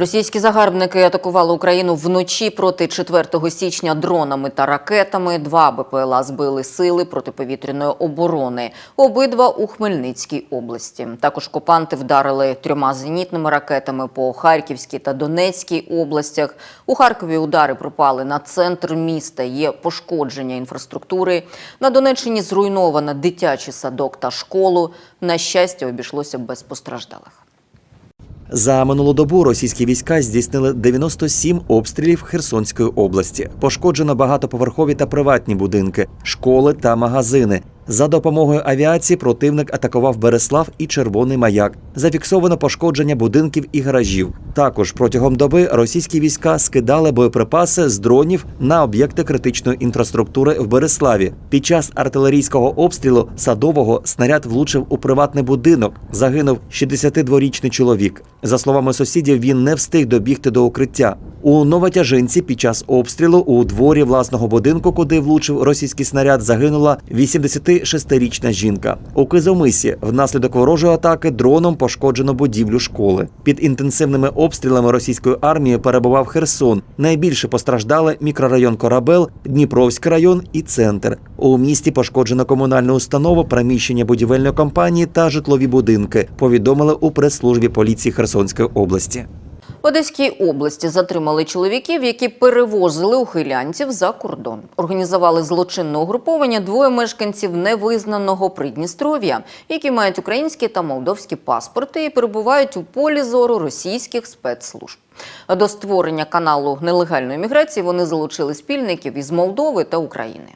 Російські загарбники атакували Україну вночі проти 4 січня дронами та ракетами. Два БПЛА збили сили протиповітряної оборони. Обидва у Хмельницькій області. Також окупанти вдарили трьома зенітними ракетами по Харківській та Донецькій областях. У Харкові удари пропали на центр міста. Є пошкодження інфраструктури. На Донеччині зруйновано дитячий садок та школу. На щастя, обійшлося без постраждалих. За минулу добу російські війська здійснили 97 обстрілів Херсонської області. Пошкоджено багатоповерхові та приватні будинки, школи та магазини. За допомогою авіації противник атакував Береслав і Червоний Маяк. Зафіксовано пошкодження будинків і гаражів. Також протягом доби російські війська скидали боєприпаси з дронів на об'єкти критичної інфраструктури в Береславі. Під час артилерійського обстрілу садового снаряд влучив у приватний будинок. Загинув 62-річний чоловік. За словами сусідів, він не встиг добігти до укриття. У Новотяжинці під час обстрілу у дворі власного будинку, куди влучив російський снаряд, загинула 86-річна жінка. У Кизомисі внаслідок ворожої атаки дроном пошкоджено будівлю школи. Під інтенсивними обстрілами російської армії перебував Херсон. Найбільше постраждали мікрорайон Корабел, Дніпровський район і центр. У місті пошкоджено комунальну установу, приміщення будівельної компанії та житлові будинки. Повідомили у прес-службі поліції Херсонської області. В Одеській області затримали чоловіків, які перевозили ухилянців за кордон. Організували злочинне угруповання двоє мешканців невизнаного Придністров'я, які мають українські та молдовські паспорти і перебувають у полі зору російських спецслужб. До створення каналу нелегальної міграції вони залучили спільників із Молдови та України.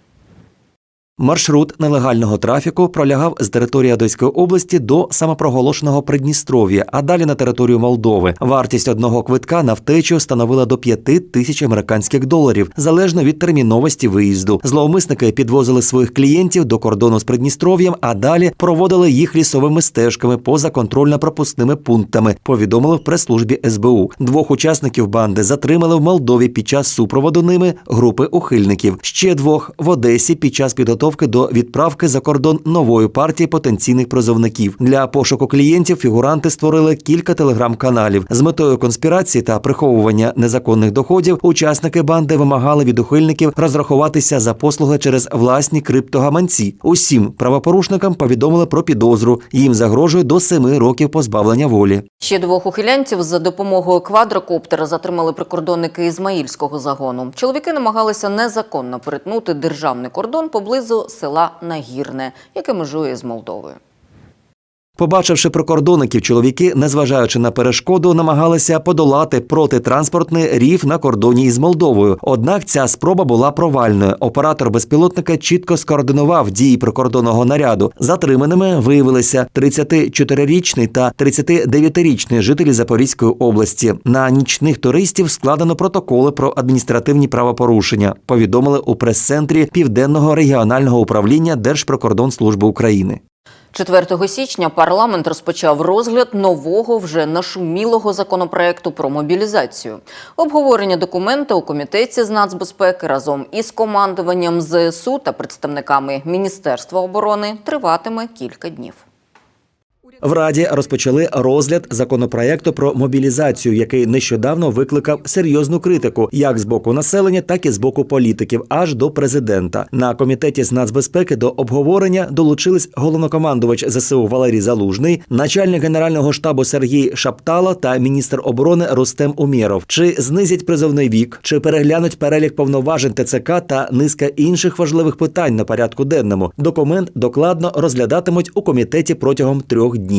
Маршрут нелегального трафіку пролягав з території Одеської області до самопроголошеного Придністров'я, а далі на територію Молдови. Вартість одного квитка на втечу становила до 5 тисяч американських доларів, залежно від терміновості виїзду. Зловмисники підвозили своїх клієнтів до кордону з Придністров'ям, а далі проводили їх лісовими стежками поза контрольно-пропускними пунктами. Повідомили в прес-службі СБУ. Двох учасників банди затримали в Молдові під час супроводу ними групи ухильників. Ще двох в Одесі під час підготовки до відправки за кордон нової партії потенційних призовників. Для пошуку клієнтів фігуранти створили кілька телеграм-каналів з метою конспірації та приховування незаконних доходів. Учасники банди вимагали від ухильників розрахуватися за послуги через власні криптогаманці. Усім правопорушникам повідомили про підозру. Їм загрожує до семи років позбавлення волі. Ще двох ухилянців за допомогою квадрокоптера затримали прикордонники Ізмаїльського загону. Чоловіки намагалися незаконно перетнути державний кордон поблизу села Нагірне, яке межує з Молдовою. Побачивши прикордонників, чоловіки, незважаючи на перешкоду, намагалися подолати протитранспортний рів на кордоні із Молдовою. Однак ця спроба була провальною. Оператор безпілотника чітко скоординував дії прикордонного наряду. Затриманими виявилися 34-річний та 39-річний жителі Запорізької області. На нічних туристів складено протоколи про адміністративні правопорушення. Повідомили у прес-центрі Південного регіонального управління Держприкордонслужби України. 4 січня парламент розпочав розгляд нового вже нашумілого законопроекту про мобілізацію. Обговорення документа у комітеті з нацбезпеки разом із командуванням ЗСУ та представниками Міністерства оборони триватиме кілька днів. В Раді розпочали розгляд законопроекту про мобілізацію, який нещодавно викликав серйозну критику як з боку населення, так і з боку політиків, аж до президента. На комітеті з нацбезпеки до обговорення долучились головнокомандувач ЗСУ Валерій Залужний, начальник генерального штабу Сергій Шаптала та міністр оборони Рустем Умєров. Чи знизять призовний вік, чи переглянуть перелік повноважень ТЦК та низка інших важливих питань на порядку денному. Документ докладно розглядатимуть у комітеті протягом трьох днів.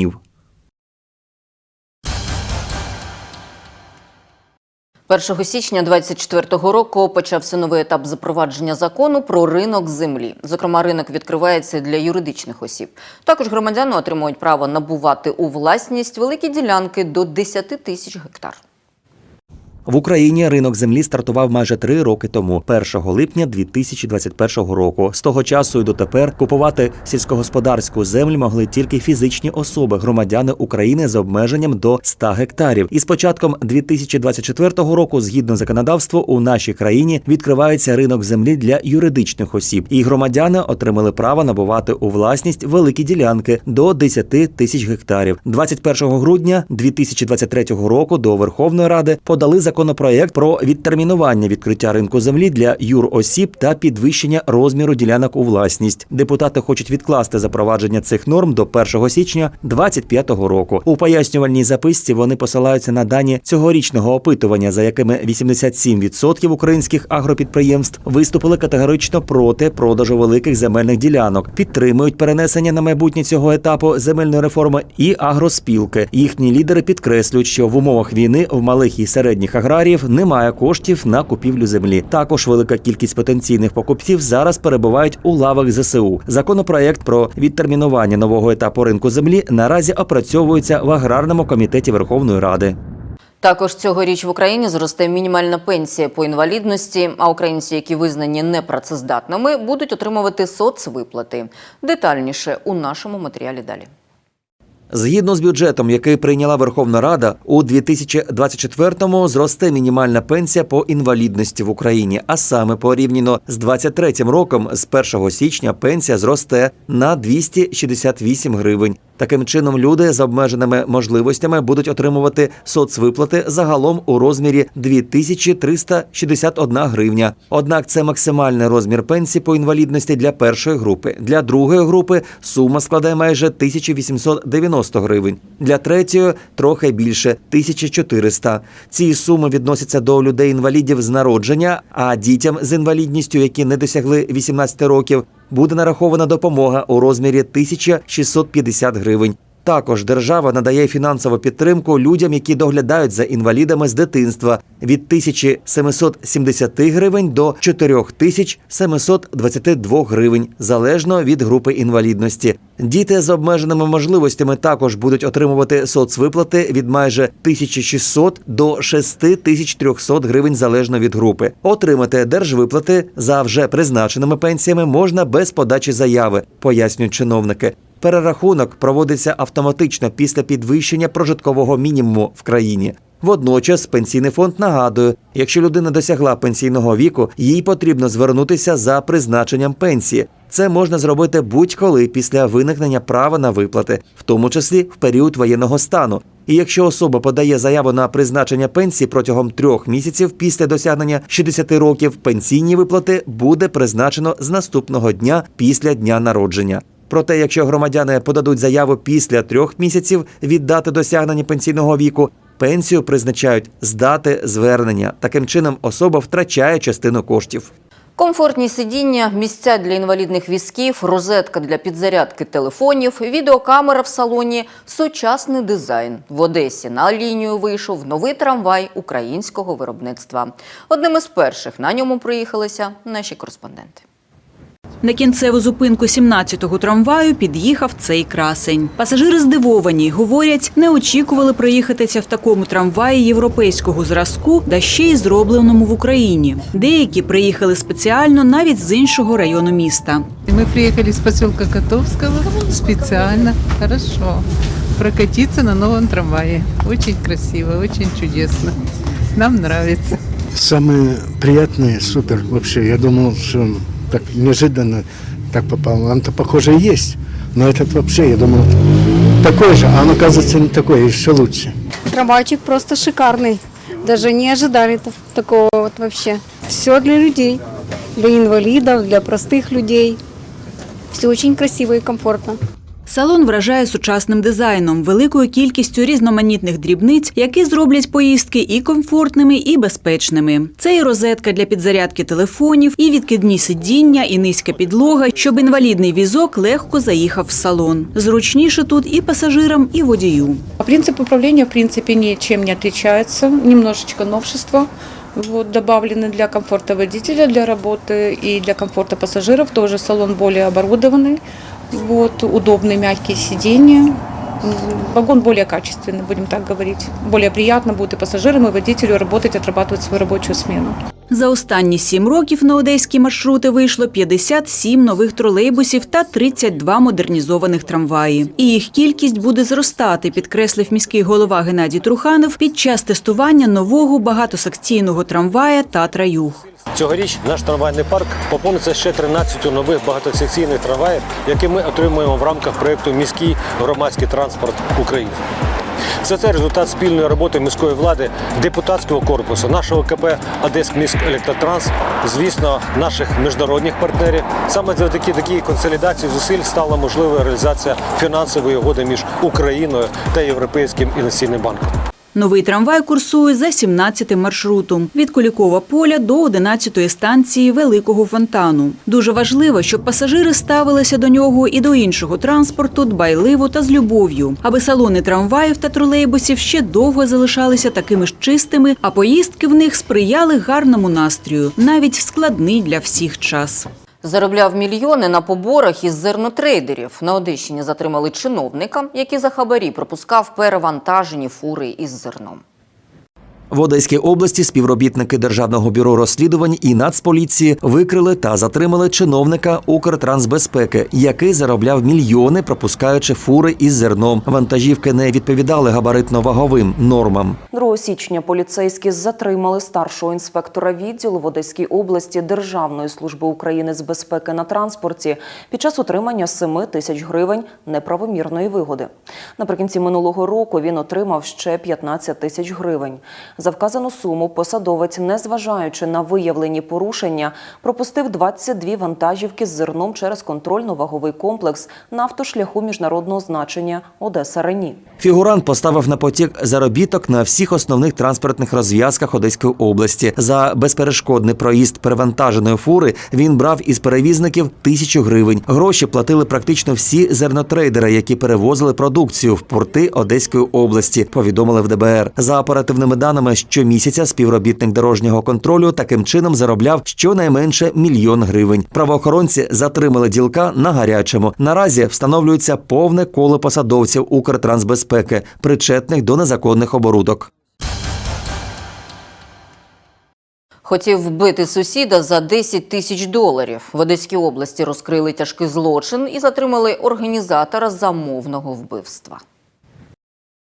1 січня 2024 року почався новий етап запровадження закону про ринок землі. Зокрема, ринок відкривається для юридичних осіб. Також громадяни отримують право набувати у власність великі ділянки до 10 тисяч гектар. В Україні ринок землі стартував майже три роки тому, 1 липня 2021 року. З того часу і дотепер купувати сільськогосподарську землю могли тільки фізичні особи, громадяни України з обмеженням до 100 гектарів. І з початком 2024 року, згідно законодавству, у нашій країні відкривається ринок землі для юридичних осіб, і громадяни отримали право набувати у власність великі ділянки до 10 тисяч гектарів. 21 грудня 2023 року до Верховної Ради подали законопроект про відтермінування відкриття ринку землі для юросіб та підвищення розміру ділянок у власність. Депутати хочуть відкласти запровадження цих норм до 1 січня 2025 року. У пояснювальній записці вони посилаються на дані цьогорічного опитування, за якими 87% українських агропідприємств виступили категорично проти продажу великих земельних ділянок, підтримують перенесення на майбутнє цього етапу земельної реформи і агроспілки. Їхні лідери підкреслюють, що в умовах війни в малих і середніх аграріїв немає коштів на купівлю землі. Також велика кількість потенційних покупців зараз перебувають у лавах ЗСУ. Законопроект про відтермінування нового етапу ринку землі наразі опрацьовується в аграрному комітеті Верховної Ради. Також цьогоріч в Україні зросте мінімальна пенсія по інвалідності, а українці, які визнані непрацездатними, будуть отримувати соцвиплати. Детальніше у нашому матеріалі далі. Згідно з бюджетом, який прийняла Верховна Рада, у 2024-му зросте мінімальна пенсія по інвалідності в Україні. А саме порівняно з 23-м роком, з 1 січня пенсія зросте на 268 гривень. Таким чином, люди з обмеженими можливостями будуть отримувати соцвиплати загалом у розмірі 2361 гривня. Однак це максимальний розмір пенсії по інвалідності для першої групи. Для другої групи сума складає майже 1890 гривень. Для третьої трохи більше 1400. Ці суми відносяться до людей-інвалідів з народження, а дітям з інвалідністю, які не досягли 18 років, буде нарахована допомога у розмірі 1650 гривень. Також держава надає фінансову підтримку людям, які доглядають за інвалідами з дитинства від 1770 гривень до 4722 гривень, залежно від групи інвалідності. Діти з обмеженими можливостями також будуть отримувати соцвиплати від майже 1600 до 6300 гривень залежно від групи. Отримати держвиплати за вже призначеними пенсіями можна без подачі заяви, пояснюють чиновники. Перерахунок проводиться автоматично після підвищення прожиткового мінімуму в країні. Водночас пенсійний фонд нагадує, якщо людина досягла пенсійного віку, їй потрібно звернутися за призначенням пенсії. Це можна зробити будь-коли після виникнення права на виплати, в тому числі в період воєнного стану. І якщо особа подає заяву на призначення пенсії протягом трьох місяців після досягнення 60 років, пенсійні виплати буде призначено з наступного дня після дня народження. Проте, якщо громадяни подадуть заяву після трьох місяців від дати досягнення пенсійного віку, пенсію призначають з дати звернення. Таким чином, особа втрачає частину коштів. Комфортні сидіння, місця для інвалідних візків, розетка для підзарядки телефонів, відеокамера в салоні, сучасний дизайн. В Одесі на лінію вийшов новий трамвай українського виробництва. Одним із перших на ньому приїхалися наші кореспонденти. На кінцеву зупинку 17-го трамваю під'їхав цей красень. Пасажири здивовані. Говорять, не очікували проїхатися в такому трамваї європейського зразку, да ще й зробленому в Україні. Деякі приїхали спеціально навіть з іншого району міста. Мы приехали с поселка Котовского специально, хорошо, прокатиться на новом трамвае. Очень красиво, очень чудесно. Нам нравится. Самое приятное, супер вообще. Я думал, что так неожиданно так попал. Он-то, похоже, есть. Но этот вообще, я думал, такой же, а он, оказывается, не такой, еще лучше. Трамвайчик просто шикарный. Даже не ожидали та- такого вот вообще. Все для людей, для инвалидов, для простых людей. Все очень красиво и комфортно. Салон вражає сучасним дизайном, великою кількістю різноманітних дрібниць, які зроблять поїздки і комфортними, і безпечними. Це і розетка для підзарядки телефонів, і відкидні сидіння, і низька підлога, щоб інвалідний візок легко заїхав в салон. Зручніше тут і пасажирам, і водію. Принцип управления, в принципе, ничем не отличается. Немножечко новшества вот, добавлены для комфорта водителя, для работы и для комфорта пассажиров. Тоже салон более оборудованный. Вот, удобные мягкие сиденья. м, вагон более качественный, будем так говорить. Более приятно будет и пассажирам, и водителю работать, отрабатывать свою рабочую смену. За останні сім років на одеські маршрути вийшло 57 нових тролейбусів та 32 модернізованих трамваї. І їх кількість буде зростати, підкреслив міський голова Геннадій Труханов під час тестування нового багатосекційного трамвая Татра Юг. Цьогоріч наш трамвайний парк поповниться ще 13 нових багатосекційних трамваїв, які ми отримуємо в рамках проєкту Міський громадський транспорт України. Все це результат спільної роботи міської влади, депутатського корпусу, нашого КП «Одеськміськелектротранс», звісно, наших міжнародних партнерів. Саме завдяки такій консолідації зусиль стала можливою реалізація фінансової угоди між Україною та Європейським інвестиційним банком. Новий трамвай курсує за 17 маршрутом від Кулікова поля до 11-ї станції Великого фонтану. Дуже важливо, щоб пасажири ставилися до нього і до іншого транспорту дбайливо та з любов'ю, аби салони трамваїв та тролейбусів ще довго залишалися такими ж чистими, а поїздки в них сприяли гарному настрою, навіть в складний для всіх час. Заробляв мільйони на поборах із зернотрейдерів. На Одещині затримали чиновника, який за хабарі пропускав перевантажені фури із зерном. В Одеській області співробітники Державного бюро розслідувань і Нацполіції викрили та затримали чиновника Укртрансбезпеки, який заробляв мільйони, пропускаючи фури із зерном. Вантажівки не відповідали габаритно-ваговим нормам. 2 січня поліцейські затримали старшого інспектора відділу в Одеській області Державної служби України з безпеки на транспорті під час отримання 7 тисяч гривень неправомірної вигоди. Наприкінці минулого року він отримав ще 15 тисяч гривень. За вказану суму посадовець, незважаючи на виявлені порушення, пропустив 22 вантажівки з зерном через контрольно-ваговий комплекс на автошляху міжнародного значення Одеса Рені. Фігурант поставив на потік заробіток на всіх основних транспортних розв'язках Одеської області. За безперешкодний проїзд перевантаженої фури він брав із перевізників тисячу гривень. Гроші платили практично всі зернотрейдери, які перевозили продукцію в порти Одеської області. Повідомили в ДБР. За оперативними даними, щомісяця співробітник дорожнього контролю таким чином заробляв щонайменше мільйон гривень. Правоохоронці затримали ділка на гарячому. Наразі встановлюється повне коло посадовців Укртрансбезпеки, причетних до незаконних оборудок. Хотів вбити сусіда за 10 тисяч доларів. В Одеській області розкрили тяжкий злочин і затримали організатора замовного вбивства.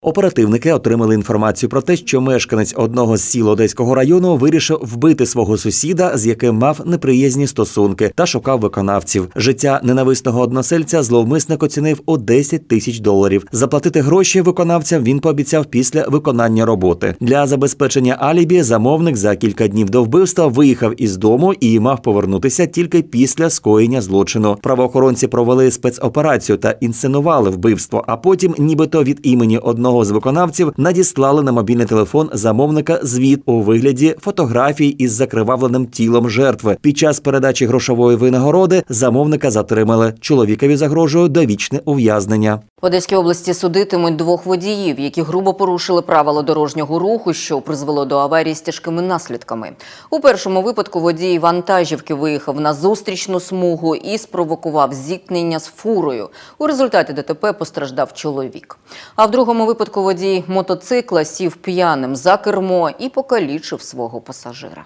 Оперативники отримали інформацію про те, що мешканець одного з сіл Одеського району вирішив вбити свого сусіда, з яким мав неприязні стосунки, та шукав виконавців. Життя ненависного односельця зловмисник оцінив у 10 тисяч доларів. Заплатити гроші виконавцям він пообіцяв після виконання роботи. Для забезпечення алібі замовник за кілька днів до вбивства виїхав із дому і мав повернутися тільки після скоєння злочину. Правоохоронці провели спецоперацію та інсценували вбивство, а потім, нібито від імені одного з виконавців, надіслали на мобільний телефон замовника звіт у вигляді фотографій із закривавленим тілом жертви. Під час передачі грошової винагороди замовника затримали. Чоловікові загрожує довічне ув'язнення. В Одеській області судитимуть двох водіїв, які грубо порушили правила дорожнього руху, що призвело до аварії з тяжкими наслідками. У першому випадку водій вантажівки виїхав на зустрічну смугу і спровокував зіткнення з фурою. У результаті ДТП постраждав чоловік. А в другому випадку водій мотоцикла сів п'яним за кермо і покалічив свого пасажира.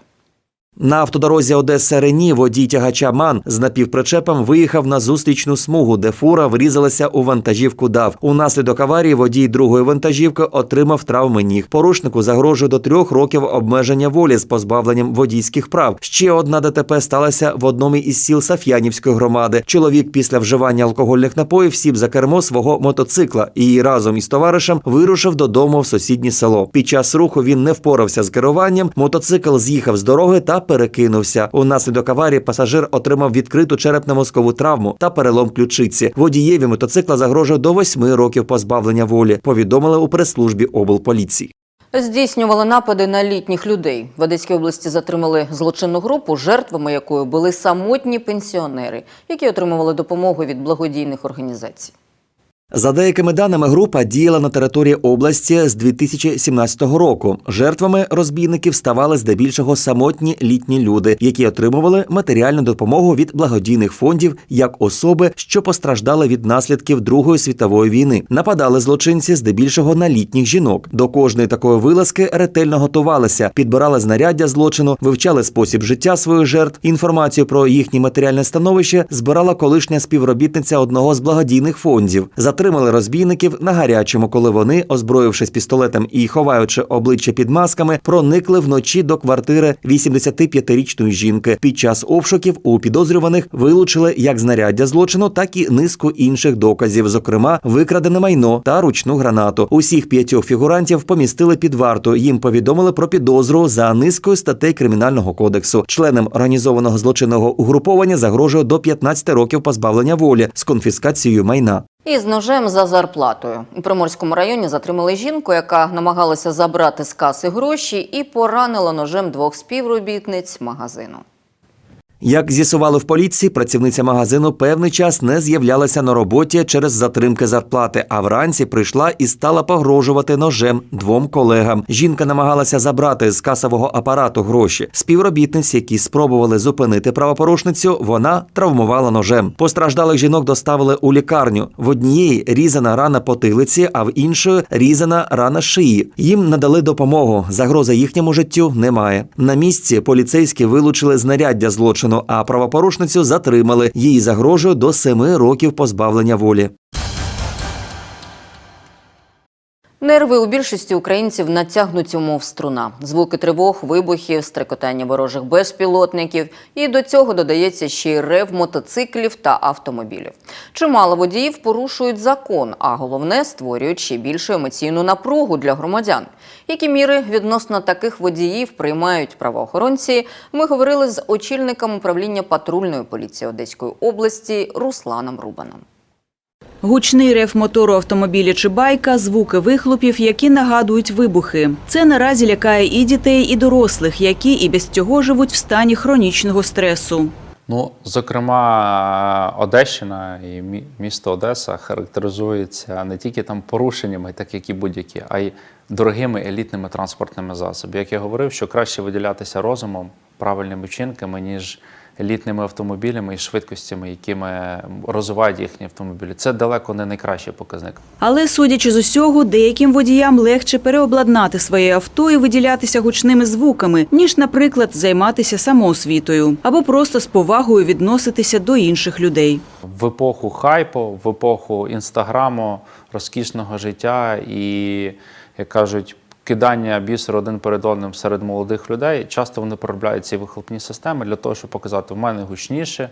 На автодорозі Одеса Рені водій тягача Ман з напівпричепом виїхав на зустрічну смугу, де фура врізалася у вантажівку ДАВ. Унаслідок аварії водій другої вантажівки отримав травми ніг. Порушнику загрожує до трьох років обмеження волі з позбавленням водійських прав. Ще одна ДТП сталася в одному із сіл Саф'янівської громади. Чоловік після вживання алкогольних напоїв сів за кермо свого мотоцикла і разом із товаришем вирушив додому в сусіднє село. Під час руху він не впорався з керуванням. Мотоцикл з'їхав з дороги та перекинувся. Унаслідок аварії пасажир отримав відкриту черепно-мозкову травму та перелом ключиці. Водієві мотоцикла загрожує до восьми років позбавлення волі. Повідомили у прес-службі облполіції. Здійснювали напади на літніх людей. В Одеській області затримали злочинну групу, жертвами якої були самотні пенсіонери, які отримували допомогу від благодійних організацій. За деякими даними, група діяла на території області з 2017 року. Жертвами розбійників ставали здебільшого самотні літні люди, які отримували матеріальну допомогу від благодійних фондів як особи, що постраждали від наслідків Другої світової війни. Нападали злочинці здебільшого на літніх жінок. До кожної такої вилазки ретельно готувалися, підбирали знаряддя злочину, вивчали спосіб життя своїх жертв. Інформацію про їхнє матеріальне становище збирала колишня співробітниця одного з благодійних фондів. Затримали розбійників на гарячому, коли вони, озброївшись пістолетом і ховаючи обличчя під масками, проникли вночі до квартири 85-річної жінки. Під час обшуків у підозрюваних вилучили як знаряддя злочину, так і низку інших доказів, зокрема викрадене майно та ручну гранату. Усіх п'ятьох фігурантів помістили під варту. Їм повідомили про підозру за низкою статей кримінального кодексу. Членам організованого злочинного угруповання загрожує до 15 років позбавлення волі з конфіскацією майна. Із ножем за зарплатою у Приморському районі затримали жінку, яка намагалася забрати з каси гроші і поранила ножем двох співробітниць магазину. Як з'ясували в поліції, працівниця магазину певний час не з'являлася на роботі через затримки зарплати, а вранці прийшла і стала погрожувати ножем двом колегам. Жінка намагалася забрати з касового апарату гроші. Співробітниці, які спробували зупинити правопорушницю, вона травмувала ножем. Постраждалих жінок доставили у лікарню. В однієї різана рана потилиці, а в іншої різана рана шиї. Їм надали допомогу. Загрози їхньому життю немає. На місці поліцейські вилучили знаряддя злочину, а правопорушницю затримали. Їй загрожує до семи років позбавлення волі. Нерви у більшості українців натягнуті, мов струна. Звуки тривог, вибухів, стрекотання ворожих безпілотників. І до цього додається ще й рев мотоциклів та автомобілів. Чимало водіїв порушують закон, а головне створюють ще більшу емоційну напругу для громадян. Які міри відносно таких водіїв приймають правоохоронці? Ми говорили з очільником управління патрульної поліції Одеської області Русланом Рубаном. Гучний рев мотору автомобіля чи байка, звуки вихлопів, які нагадують вибухи. Це наразі лякає і дітей, і дорослих, які і без цього живуть в стані хронічного стресу. Ну, зокрема, Одещина і мі- місто Одеса характеризується не тільки там порушеннями, так як і будь-які, а й дорогими елітними транспортними засобами. Як я говорив, що краще виділятися розумом, правильними вчинками, ніж елітними автомобілями і швидкостями, якими розвивають їхні автомобілі. Це далеко не найкращий показник. Але, судячи з усього, деяким водіям легше переобладнати своє авто і виділятися гучними звуками, ніж, наприклад, займатися самоосвітою або просто з повагою відноситися до інших людей. в епоху хайпу, в епоху інстаграму, розкішного життя і, як кажуть, кидання бісеру один перед одним серед молодих людей, часто вони проробляють ці вихлопні системи для того, щоб показати, в мене гучніше.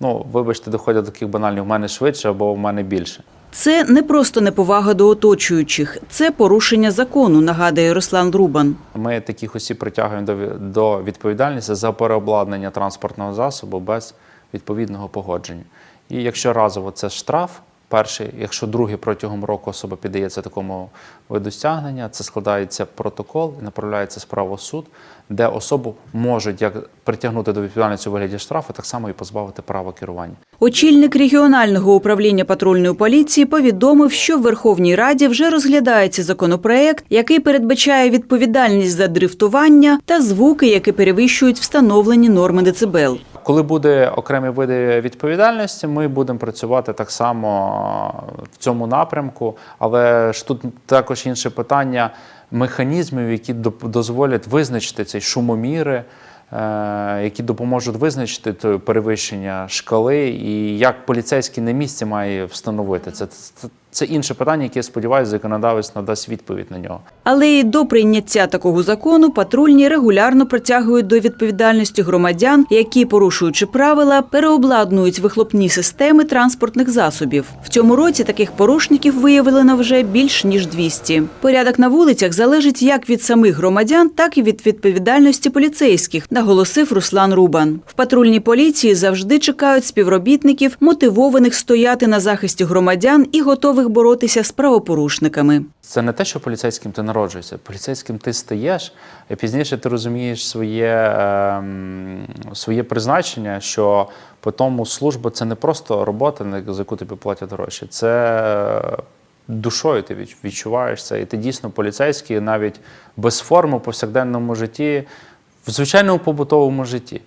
Ну, вибачте, доходять до таких банальних, в мене швидше або в мене більше. Це не просто неповага до оточуючих, це порушення закону, нагадує Руслан Рубан. Ми таких осіб притягуємо до, до відповідальності за переобладнання транспортного засобу без відповідного погодження. І якщо разово це штраф, перший, якщо другий протягом року особа піддається такому виду стягнення, це складається протокол і направляється справа в суд, де особу можуть як притягнути до відповідальності у вигляді штрафу, так само і позбавити права керування. Очільник регіонального управління патрульної поліції повідомив, що в Верховній Раді вже розглядається законопроект, який передбачає відповідальність за дрифтування та звуки, які перевищують встановлені норми децибел. Коли буде окремі види відповідальності, ми будемо працювати так само в цьому напрямку. Але ж тут також інше питання механізмів, які дозволять визначити цей шумоміри, е, які допоможуть визначити перевищення шкали, і як поліцейський на місці має встановити це. Це, це інше питання, яке сподіваюся, законодавець надасть відповідь на нього. Але і до прийняття такого закону патрульні регулярно притягують до відповідальності громадян, які, порушуючи правила, переобладнують вихлопні системи транспортних засобів. В цьому році таких порушників виявлено вже більш ніж 200. Порядок на вулицях залежить як від самих громадян, так і від відповідальності поліцейських, наголосив Руслан Рубан. В патрульній поліції завжди чекають співробітників, мотивованих стояти на захисті громадян і готових готових боротися з правопорушниками. Це не те, що поліцейським ти народжуєшся. Поліцейським ти стаєш, і пізніше ти розумієш своє, ем, своє призначення, що по тому служба це не просто робота, за яку тобі платять гроші. Це е, душою ти відч- відчуваєш це. І ти дійсно поліцейський навіть без форми в повсякденному житті, в звичайному побутовому житті.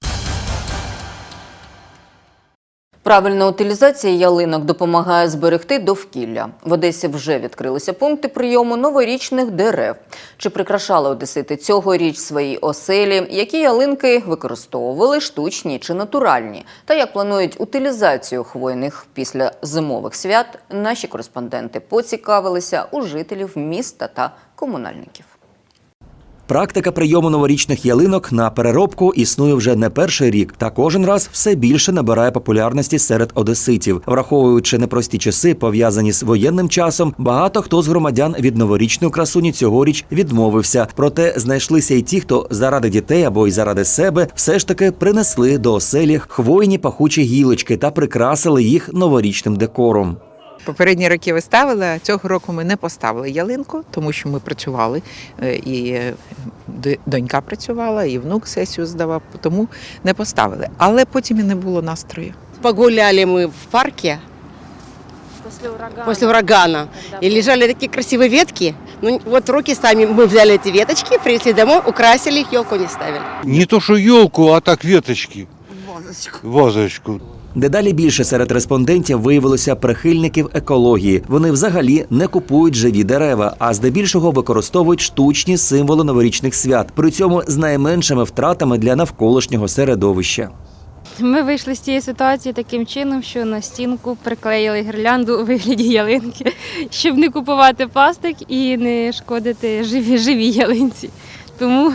Правильна утилізація ялинок допомагає зберегти довкілля. В Одесі вже відкрилися пункти прийому новорічних дерев. Чи прикрашали одесити цьогоріч свої оселі? Які ялинки використовували штучні чи натуральні? Та як планують утилізацію хвойних після зимових свят? Наші кореспонденти поцікавилися у жителів міста та комунальників. Практика прийому новорічних ялинок на переробку існує вже не перший рік, та кожен раз все більше набирає популярності серед одеситів. Враховуючи непрості часи, пов'язані з воєнним часом, багато хто з громадян від новорічної красуні цьогоріч відмовився. Проте знайшлися й ті, хто заради дітей або й заради себе все ж таки принесли до оселі хвойні пахучі гілочки та прикрасили їх новорічним декором. Попередні роки ви ставили, а цього року ми не поставили ялинку, тому що ми працювали, е, і е, д- донька працювала, і внук сесію здавав, тому не поставили. Але потім і не було настрою. Погуляли мы в парке после урагана. И лежали такие красивые ветки. Ну, вот руки сами мы взяли эти веточки, принесли домой, украсили их, елку не ставили. Не то, що елку, а так веточки. Вазочку. Вазочку. Дедалі більше серед респондентів виявилося прихильників екології. Вони взагалі не купують живі дерева, а здебільшого використовують штучні символи новорічних свят, при цьому з найменшими втратами для навколишнього середовища. Ми вийшли з цієї ситуації таким чином, що на стінку приклеїли гірлянду у вигляді ялинки, щоб не купувати пластик і не шкодити живі, живій ялинці. Тому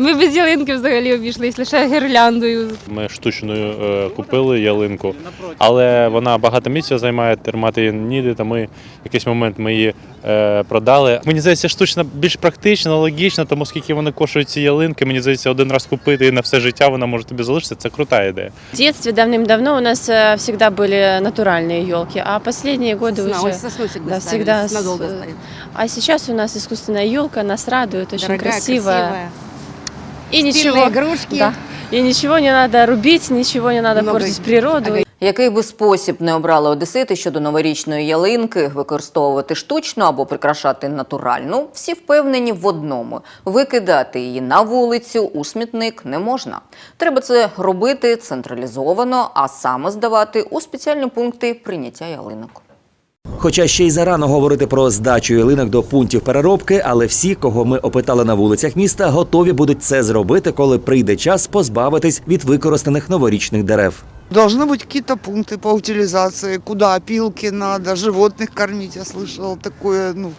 ми без ялинки взагалі обійшлися лише гірляндою. Ми штучною е, купили ялинку, але вона багато місця займає, тримати її ніде, то ми в якийсь момент ми її е, продали. Мені здається, штучна більш практична, логічна, тому скільки вони коштують ці ялинки, мені здається, один раз купити і на все життя вона може тобі залишитися. Це крута ідея. В детстве давным-давно у нас э, всегда были натуральные елки, а последние годы уже да, всегда с- А сейчас у нас искусственная елка, нас радует, очень красивая. И ничего, игрушки. да, и ничего не надо рубить, ничего не надо Много портить природу. Який би спосіб не обрали одесити щодо новорічної ялинки, використовувати штучну або прикрашати натуральну, всі впевнені в одному: викидати її на вулицю у смітник не можна. Треба це робити централізовано, а саме здавати у спеціальні пункти прийняття ялинок. Хоча ще й зарано говорити про здачу ялинок до пунктів переробки, але всі, кого ми опитали на вулицях міста, готові будуть це зробити, коли прийде час позбавитись від використаних новорічних дерев. Должны быть какие-то пункты по утилизации, куда опилки надо, животных кормить, я слышала такое, ну,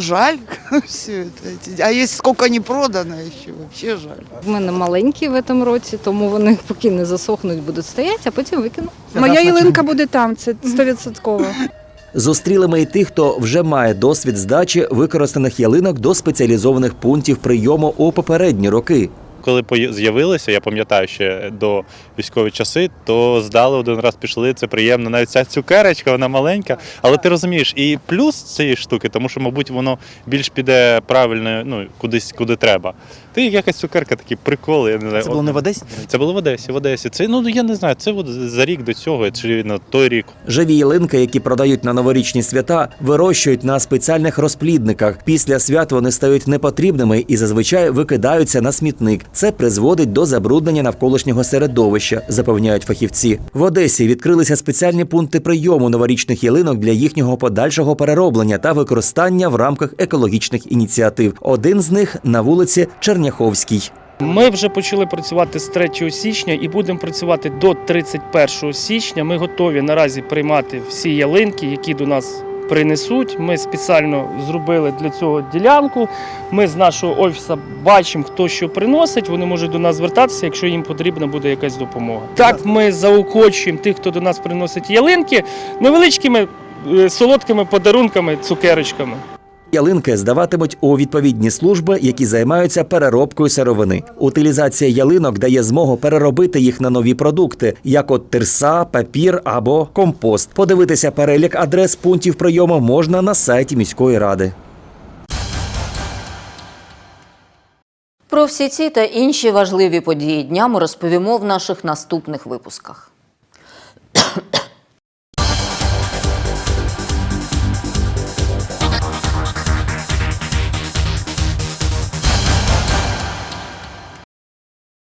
жаль все это. А есть сколько не продано ще, вообще жаль. В мене маленькі в цьому році, тому вони поки не засохнуть, будуть стояти, а потім викину. Моя ялинка буде там, це стовідсотково. Зустріли ми й тих, хто вже має досвід здачі використаних ялинок до спеціалізованих пунктів прийому у попередні роки. Коли з'явилися, я пам'ятаю ще до військові часи, то здали один раз пішли. Це приємно. Навіть ця цукерочка, вона маленька. Але ти розумієш, і плюс цієї штуки, тому що, мабуть, воно більш піде правильно, ну кудись, куди треба. Ти якась цукерка, такі приколи. Я не знаю. Це було не в Одесі? Це було в Одесі. В Одесі. Це ну я не знаю. Це от за рік до цього, чи на той рік. Живі ялинки, які продають на новорічні свята, вирощують на спеціальних розплідниках. Після свят вони стають непотрібними і зазвичай викидаються на смітник. Це призводить до забруднення навколишнього середовища, запевняють фахівці. В Одесі відкрилися спеціальні пункти прийому новорічних ялинок для їхнього подальшого перероблення та використання в рамках екологічних ініціатив. Один з них на вулиці Черняховській. Ми вже почали працювати з 3 січня і будемо працювати до 31 січня. Ми готові наразі приймати всі ялинки, які до нас принесуть. Ми спеціально зробили для цього ділянку. Ми з нашого офісу бачимо, хто що приносить. Вони можуть до нас звертатися, якщо їм потрібна буде якась допомога. Так, ми заохочуємо тих, хто до нас приносить ялинки, невеличкими е, солодкими подарунками, цукерочками. Ялинки здаватимуть у відповідні служби, які займаються переробкою сировини. Утилізація ялинок дає змогу переробити їх на нові продукти, як от тирса, папір або компост. Подивитися перелік адрес пунктів прийому можна на сайті міської ради. Про всі ці та інші важливі події дня ми розповімо в наших наступних випусках.